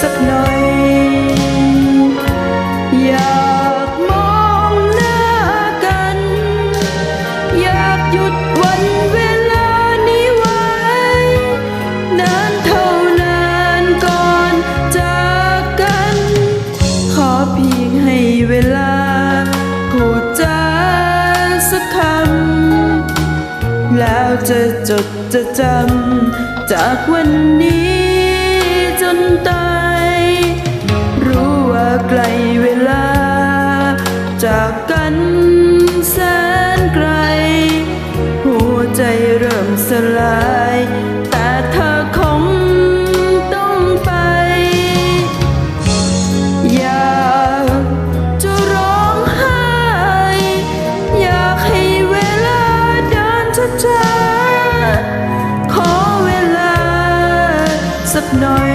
สักหน่อย อยากมองหน้ากัน อยากหยุดวันเวลานี้ไว้ นานเท่านานก่อนจากกัน ขอเพียงให้เวลาพูดจาสักคำ แล้วจะจดจะจำจากวันนี้จนตาย ไกลเวลา จากกันแสนไกล หัวใจเริ่มสลาย แต่เธอคงต้องไป อยากจะร้องไห้ อยากให้เวลาเดินช้าๆขอเวลาสักหน่อย